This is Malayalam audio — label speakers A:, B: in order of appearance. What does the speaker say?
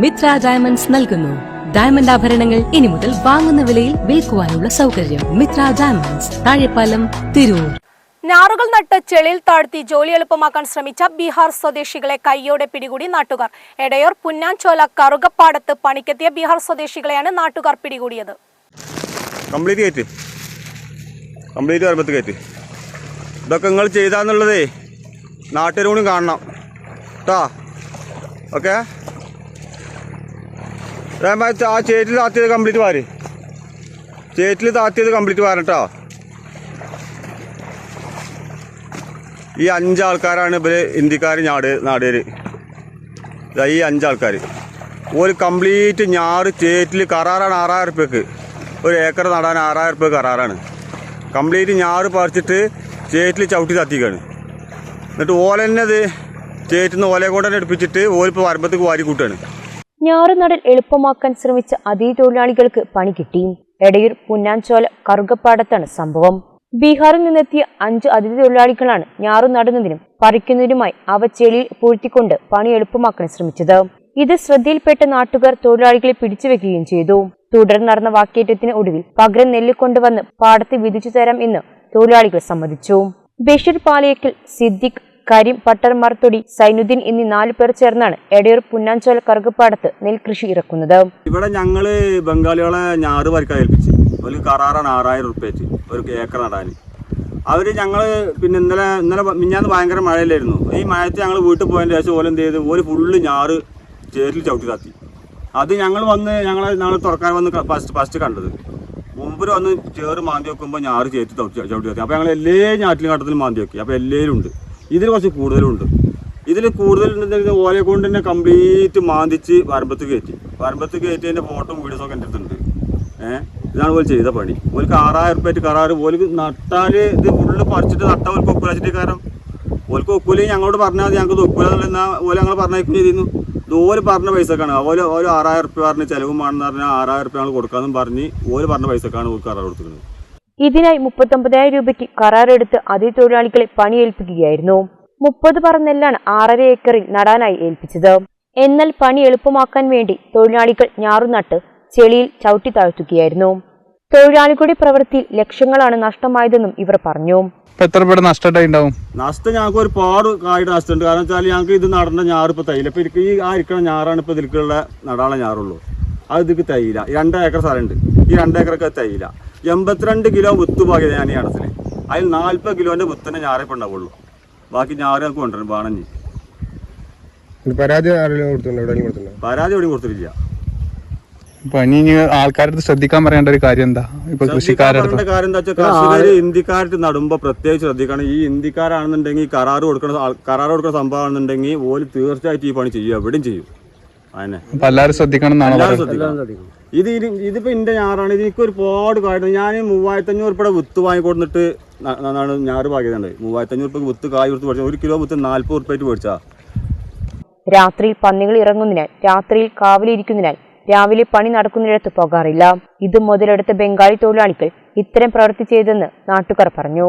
A: മിത്ര ഡയമണ്ട്സ് നൽകുന്നു. ഡയമണ്ട് ആഭരണങ്ങൾ ഇനി മുതൽ വാങ്ങുന്ന വിലയിൽ വിൽക്കുവാനുള്ള സൗകര്യം മിത്ര ഡയമണ്ട്സ് താഴെപ്പാലം തിരൂർ.
B: ഞാറുകൾ നട്ട് ചെളിയിൽ താഴ്ത്തി ജോലി എളുപ്പമാക്കാൻ ശ്രമിച്ച ബീഹാർ സ്വദേശികളെ കയ്യോടെ പിടികൂടി നാട്ടുകാർ. എടയൂർ പുന്നാൻചോല കറുകപ്പാടത്ത് പണിക്കെത്തിയ ബീഹാർ സ്വദേശികളെയാണ് നാട്ടുകാർ പിടികൂടിയത്.
C: കംപ്ലീറ്റ് കയറ്റ്. കംപ്ലീറ്റ് വരുമ്പത്ത് കയറ്റ്. ഇതൊക്കെ നിങ്ങൾ ചെയ്താന്നുള്ളതേ നാട്ടുകാരും കൂടി കാണണം. കേട്ടാ ഓക്കെ? ആ ചേറ്റിൽ താത്തിയത് കംപ്ലീറ്റ് വാര് ചേറ്റിൽ താത്തിയത് കംപ്ലീറ്റ് വാരം കേട്ടോ ഈ അഞ്ചാൾക്കാരാണ് ഇവർ ഇന്ത്യക്കാർ ഞാട് നാടേര്. ഈ അഞ്ചാൾക്കാർ ഒരു കംപ്ലീറ്റ് ഞാറ് ചേറ്റിൽ കറാറാണ് ആറായിരം റുപ്യക്ക് ഒരു ഏക്കർ നടാൻ ആറായിരം റുപ്യ കറാറാണ് കംപ്ലീറ്റ് ഞാറ് പറിച്ചിട്ട് ചേറ്റിൽ ചവിട്ടി തത്തിക്കാണ്. എന്നിട്ട് ഓല തന്നെ അത് ചേറ്റിൽ നിന്ന് ഓലയെ കൊണ്ട് തന്നെ എടുപ്പിച്ചിട്ട് ഓലിപ്പോൾ വരമ്പത്തേക്ക് വാരി കൂട്ടുകയാണ്
D: ഞാറുനടൽ എളുപ്പമാക്കാൻ ശ്രമിച്ച അതിഥി തൊഴിലാളികൾക്ക് പണി കിട്ടി. എടയൂർ പുന്നാഞ്ചോല കറുകപ്പാടത്താണ് സംഭവം. ബീഹാറിൽ നിന്നെത്തിയ അഞ്ച് അതിഥി തൊഴിലാളികളാണ് ഞാറു നടുന്നതിനും പറിക്കുന്നതിനുമായി അവ ചെളിയിൽ പൂഴ്ത്തിക്കൊണ്ട് പണി എളുപ്പമാക്കാൻ ശ്രമിച്ചത്. ഇത് ശ്രദ്ധയിൽപ്പെട്ട നാട്ടുകാർ തൊഴിലാളികളെ പിടിച്ചുവെക്കുകയും ചെയ്തു. തുടർന്ന് നടന്ന വാക്കേറ്റത്തിന് ഒടുവിൽ പകരം നെല്ല് കൊണ്ടുവന്ന് പാടത്ത് വിധിച്ചു തരാം എന്ന് തൊഴിലാളികൾ സമ്മതിച്ചു. ബഷീർ പാലയക്കൽ സിദ്ദിഖ് കരീം പട്ടർ മർത്തുടി സൈനുദ്ദീൻ എന്നീ നാലു പേർ ചേർന്നാണ് എടയൂർ പുന്നാഞ്ചോല കറുകപ്പാടത്ത് നെൽകൃഷി ഇറക്കുന്നത്.
C: ഇവിടെ ഞങ്ങൾ ബംഗാളികളെ ഞാറ് വരക്കാൻ ഏൽപ്പിച്ച്. ഒരു കരാറാണ് ആറായിരം റുപ്യച്ച് ഒരു ഏക്കർ നടാൻ അവർ ഞങ്ങൾ പിന്നെ ഇന്നലെ ഇന്നലെ മിഞ്ഞാന്ന് ഭയങ്കര മഴയിലായിരുന്നു ഈ മഴയത്ത് ഞങ്ങൾ വീട്ടിൽ പോയതിന് ശേഷം ഓല ചെയ്ത്? ഒരു ഫുള്ള് ഞാറ് ചേരിൽ ചവിട്ടി താത്തി. അത് ഞങ്ങൾ വന്ന് ഞങ്ങൾ ഞങ്ങൾ തുറക്കാൻ വന്ന് ഫസ്റ്റ് ഫസ്റ്റ് കണ്ടത്. മുമ്പിൽ വന്ന് ചേറ് മാന്തി വെക്കുമ്പോൾ ഞാറ് ചേർത്ത് ചവിട്ടി താത്തി. അപ്പോൾ ഞങ്ങൾ എല്ലാ ഞാറ്റിലും ഘട്ടത്തിലും മാന്തി വെക്കി. അപ്പോൾ എല്ലാവരും ഉണ്ട്. ഇതിൽ കുറച്ച് കൂടുതലുണ്ട്. ഇതിൽ കൂടുതൽ ഓലെ കൊണ്ട് തന്നെ കംപ്ലീറ്റ് മാന്തിച്ച് വരമ്പത്ത് കയറ്റി. വരമ്പത്ത് കയറ്റിയതിന്റെ ഫോട്ടോ വീഡിയോസൊക്കെ എന്റെ അടുത്തുണ്ട്. ഏഹ് ഇതാണ് പോലെ ചെയ്ത പണി. ഓലിക്ക് ആറായിരം റുപ്യ കരാറ്. ഓലിക്ക് നട്ടാൽ ഇത് ഫുള്ള് പറിച്ചിട്ട് നട്ടാൽ ഓൽക്ക് ഒക്കുലാച്ചിട്ട് കാരണം ഓൽക്ക് ഒക്കൂലി ഞങ്ങളോട് പറഞ്ഞാൽ മതി ഞങ്ങൾക്ക് ഒക്കൂല എന്നാൽ ഓല ഞങ്ങൾ പറഞ്ഞേക്കും ചെയ്തിരുന്നു. ഇത് ഓൽ പറഞ്ഞ പൈസക്കാണ്. ഓൽ ഓരോ ആറായിരം റുപ്യ പറഞ്ഞ് ചിലവും വേണമെന്ന് പറഞ്ഞാൽ ആറായിരം റുപ്യ ഞങ്ങൾ കൊടുക്കാമെന്നും പറഞ്ഞ് ഓൽ പറഞ്ഞ പൈസക്കാണ് ഓർക്ക് കരാർ കൊടുത്തിരുന്നത്.
D: ഇതിനായി മുപ്പത്തൊമ്പതിനായിരം രൂപയ്ക്ക് കരാറെടുത്ത് അതിഥി തൊഴിലാളികളെ പണിയേൽപ്പിക്കുകയായിരുന്നു. മുപ്പത് പറ നെല്ലാണ് ആറര ഏക്കറിൽ നടാനായി ഏൽപ്പിച്ചത്. എന്നാൽ പണി എളുപ്പമാക്കാൻ വേണ്ടി തൊഴിലാളികൾ ഞാറുനട്ട് ചെളിയിൽ ചവിട്ടി താഴ്ത്തുകയായിരുന്നു. തൊഴിലാളികളുടെ പ്രവൃത്തിയിൽ ലക്ഷങ്ങളാണ് നഷ്ടമായതെന്നും ഇവർ പറഞ്ഞു.
E: എത്ര
C: നഷ്ടം ഞങ്ങൾക്ക് ഒരുപാട് കായിട്ട് നഷ്ടമുണ്ട്. കാരണം വെച്ചാൽ ഞങ്ങൾക്ക് ഇത് നടന്ന ഞാറ് തൈല ഈ ആ ഞാറാണ് ഇപ്പൊ ഇതിലേക്കുള്ള നടാനുള്ള ഞാറുള്ളൂ. അത് ഇതിക്ക് തൈല രണ്ട് ഏക്കർ സ്ഥലമുണ്ട്. ഈ രണ്ട് ഏക്കറൊക്കെ തൈല എൺപത്തിരണ്ട് കിലോ വിത്ത് പാകിയത് ഞാൻ ഈ അടത്തിൽ അതിൽ നാൽപ്പത് കിലോന്റെ വിത്തിനെ ഞാറേ ഉണ്ടാവുള്ളൂ. ബാക്കി ഞാറ് ഞങ്ങൾക്ക് കൊണ്ടുവരും വേണമെങ്കിൽ
F: പരാതി
C: പരാതി എവിടെയും കൊടുത്തിട്ടില്ല.
E: പണി ഇനി ആൾക്കാരുടെ ശ്രദ്ധിക്കാൻ പറയേണ്ട ഒരു കാര്യം എന്താ? ഇപ്പൊ കൃഷിക്കാരുടെ
C: കാര്യം എന്താ വെച്ചാൽ കർഷകർ ഇന്ത്യക്കാരായിട്ട് നടുമ്പോ പ്രത്യേകിച്ച് ശ്രദ്ധിക്കണം. ഈ ഇന്ത്യക്കാരാണെന്നുണ്ടെങ്കിൽ കരാറ് കൊടുക്കുന്ന ആൾ- കരാറ് കൊടുക്കുന്ന സംഭവമാണെന്നുണ്ടെങ്കിൽ ഓൽ തീർച്ചയായിട്ടും ഈ പണി ചെയ്യും. എവിടെയും ചെയ്യും.
E: അപ്പൊ എല്ലാവരും ശ്രദ്ധിക്കണം എന്നാണ്
C: എല്ലാവരും
E: പറയുന്നത്?
C: ശ്രദ്ധിക്കണം. ഇത് ഇനി- ഇതിപ്പോ എന്റെ ഞാറാണ്. ഇത് എനിക്ക് ഒരുപാട് കാര്യം. ഞാൻ മൂവായിരത്തി അഞ്ഞൂറ് രൂപയുടെ വിത്ത് വാങ്ങി കൊടുത്തിട്ട് നന്നാണ് ഞാറ് പാകിയതുണ്ട് മൂവായിരത്തി അഞ്ഞൂറ് രൂപ വിത്ത് കായ് കൊടുത്ത് മേടിച്ചാൽ ഒരു കിലോ വിത്ത് നാല്പത് ഉറുപ്പായിട്ട് മേടിച്ചാ.
D: രാത്രിയിൽ പന്നികൾ ഇറങ്ങുന്നതിനാൽ രാത്രിയിൽ കാവലിരിക്കുന്നതിനാൽ രാവിലെ പണി നടക്കുന്നിടത്ത് പോകാറില്ല. ഇത് മുതലെടുത്ത ബംഗാളി തൊഴിലാളികൾ ഇത്തരം പ്രവൃത്തി ചെയ്തെന്ന് നാട്ടുകാർ പറഞ്ഞു.